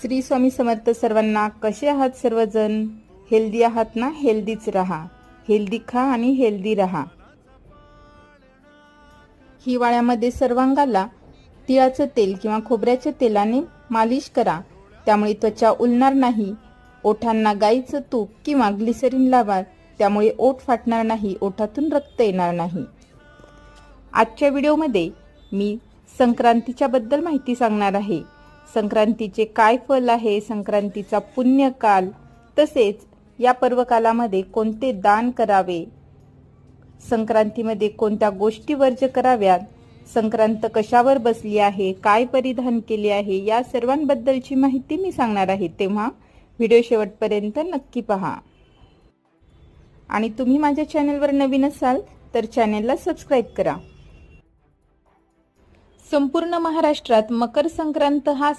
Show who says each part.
Speaker 1: श्री स्वामी समर्थ सर्वांना कसे आहात सर्वजण? हेल्दी आहात ना? हेल्दीच राहा. हेल्दी खा आणि हेल्दी राहा. हिवाळ्यामध्ये सर्वांगाला तिळाचं तेल किंवा खोबऱ्याच्या तेलाने मालिश करा. त्यामुळे त्वचा उलणार नाही. ओठांना गाईचं तूप किंवा ग्लिसरीन लावा. त्यामुळे ओठ फाटणार नाही ओठातून रक्त येणार नाही. आजच्या व्हिडिओमध्ये मी संक्रांतीच्या बद्दल माहिती सांगणार आहे. संक्रांतीचे काय फल आहे संक्रांतीचा पुण्यकाल तसेच या पर्वकालामध्ये कोणते दान करावे? संक्रांतीमध्ये कोणत्या गोष्टी वर्ज कराव्यात? संक्रांत कशावर बसली आहे? काय परिधान केले आहे? या सर्वांबद्दलची माहिती मी सांगणार आहे. तेव्हा व्हिडिओ शेवटपर्यंत नक्की पहा. आणि तुम्ही माझ्या चॅनलवर नवीन असाल तर चॅनलला सबस्क्राईब करा. संपूर्ण महाराष्ट्रात मकर संक्रांत हा